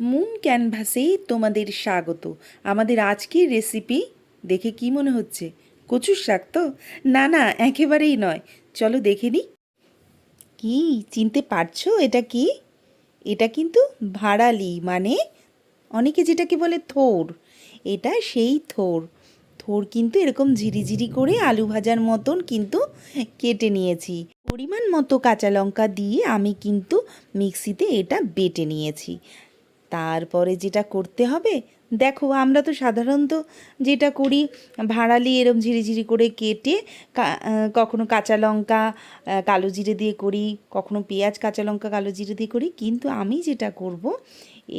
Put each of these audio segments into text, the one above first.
Moon ক্যানভাসে তোমাদের স্বাগত। আমাদের আজকের রেসিপি দেখে কি মনে হচ্ছে? কচুর শাক তো? না না, একেবারেই নয়। চলো দেখে নিই। কি, চিনতে পারছ এটা কি? এটা কিন্তু ভাড়ালি মানে অনেকে যেটাকে বলে থোর। এটা সেই থোর। থোর কিন্তু এরকম ঝিরিঝিরি করে আলু ভাজার মতন কিন্তু কেটে নিয়েছি। পরিমাণ মতো কাঁচা লঙ্কা দিয়ে আমি কিন্তু মিক্সিতে এটা বেটে নিয়েছি। তারপরে যেটা করতে হবে, দেখো আমরা তো সাধারণত যেটা করি, ভাড়ালি এরম ঝিরিঝিরি করে কেটে কখনো কাঁচা লঙ্কা কালো জিরে দিয়ে করি, কখনো পেঁয়াজ, কাঁচা লঙ্কা, কালো জিরে দিয়ে করি, কিন্তু আমি যেটা করব,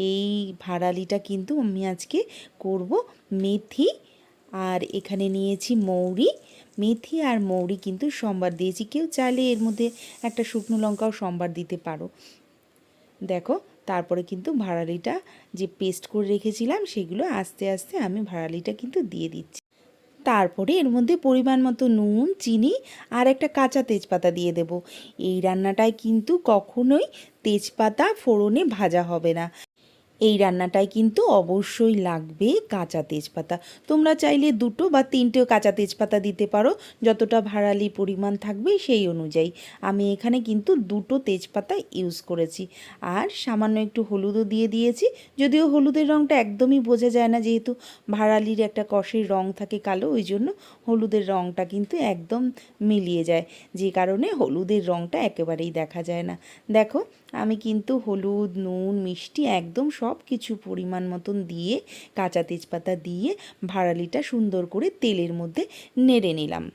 এই ভাড়ালিটা কিন্তু আমি আজকে করব মেথি, আর এখানে নিয়েছি মৌরি, মেথি আর মৌরি কিন্তু সম্বার দিয়েছি, কেউ চাইলে এর মধ্যে একটা শুকনো লঙ্কাও সম্বার দিতে পারো। দেখো তারপরে কিন্তু ভাড়ালিটা যে পেস্ট করে রেখেছিলাম সেগুলো আস্তে আস্তে আমি ভাড়ালিটা কিন্তু দিয়ে দিচ্ছি। তারপরে এর মধ্যে পরিমাণ মতো নুন, চিনি আর একটা কাঁচা তেজপাতা দিয়ে দেব। এই রান্নাটায় কিন্তু কখনোই তেজপাতা ফোড়নে ভাজা হবে না। এই রান্নাটায় কিন্তু অবশ্যই লাগবে কাঁচা তেজপাতা। তোমরা চাইলে দুটো বা তিনটেও কাঁচা তেজপাতা দিতে পারো, যতটা ভাড়ালি পরিমাণ থাকবে সেই অনুযায়ী। আমি এখানে কিন্তু দুটো তেজপাতা ইউজ করেছি। আর সামান্য একটু হলুদও দিয়ে দিয়েছি, যদিও হলুদের রঙটা একদমই বোঝা যায় না যেহেতু ভাড়ালির একটা কষের রং থাকে কালো, ওই জন্য হলুদের রঙটা কিন্তু একদম মিলিয়ে যায়। যে কারণে হলুদের রঙটা একেবারেই দেখা যায় না। দেখো, আমি কিন্তু হলুদ, নুন, মিষ্টি একদম সব কিছু পরিমাণ মতন দিয়ে কাঁচা তেজপাতা দিয়ে ভাড়ালিটা সুন্দর করে তেলের মধ্যে নেড়ে নিলাম।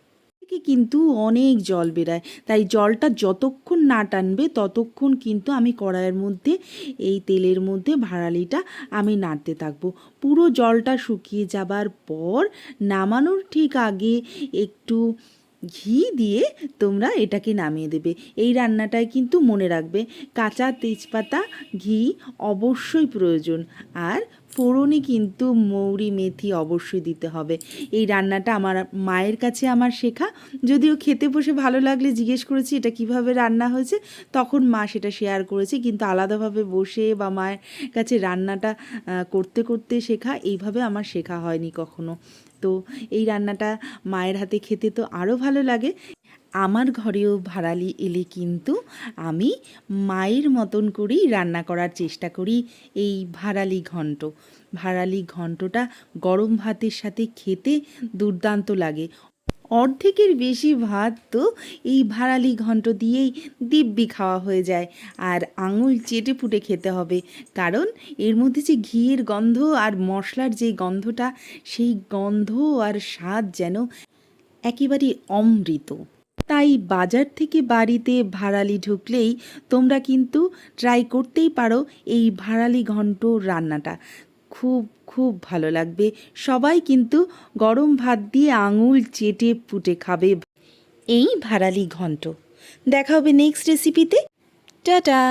থেকে কিন্তু অনেক জল বেরায়, তাই জলটা যতক্ষণ না টানবে ততক্ষণ কিন্তু আমি কড়াইয়ের মধ্যে এই তেলের মধ্যে ভাড়ালিটা আমি নাড়তে থাকব। পুরো জলটা শুকিয়ে যাবার পর নামানোর ঠিক আগে একটু ঘি দিয়ে তোমরা এটাকে নামিয়ে দেবে। এই রান্নাটায় কিন্তু মনে রাখবে। কাঁচা তেজপাতা, ঘি অবশ্যই প্রয়োজন। আর ফোড়নে কিন্তু মৌরি মেথি অবশ্যই দিতে হবে। এই রান্নাটা আমার মায়ের কাছে আমার শেখা। যদিও খেতে বসে ভালো লাগলে জিজ্ঞেস করেছি, এটা কীভাবে রান্না হয়েছে? তখন মা সেটা শেয়ার করেছে। কিন্তু আলাদাভাবে বসে বা মায়ের কাছে রান্নাটা করতে করতে শেখা, এইভাবে আমার শেখা হয়নি কখনো। তো এই রান্নাটা মায়ের হাতে খেতে তো আরও ভালো লাগে। আমার ঘরেও ভাড়ালি এলে কিন্তু আমি মায়ের মতন করেই রান্না করার চেষ্টা করি এই ভাড়ালি ঘন্ট। ভাড়ালি ঘন্টটা গরম ভাতের সাথে খেতে দুর্দান্ত লাগে। অর্ধেকের বেশি ভাত তো এই ভাড়ালি ঘন্ট দিয়েই দিব্যি খাওয়া হয়ে যায় আর আঙুল চেটে পুটে খেতে হবে। কারণ এর মধ্যে যে ঘিয়ের গন্ধ আর মশলার যে গন্ধটা, সেই গন্ধ আর স্বাদ যেন একেবারে অমৃত। তাই বাজার থেকে বাড়িতে ভাড়ালি ঢুকলেই তোমরা কিন্তু ট্রাই করতেই পারো এই ভাড়ালি ঘন্ট রান্নাটা। খুব খুব ভালো লাগবে। সবাই কিন্তু গরম ভাত দিয়ে আঙুল চেটে পুটে খাবে। এই ভাড়ালি ঘন্ট। দেখা হবে নেক্সট রেসিপিতে টাটা!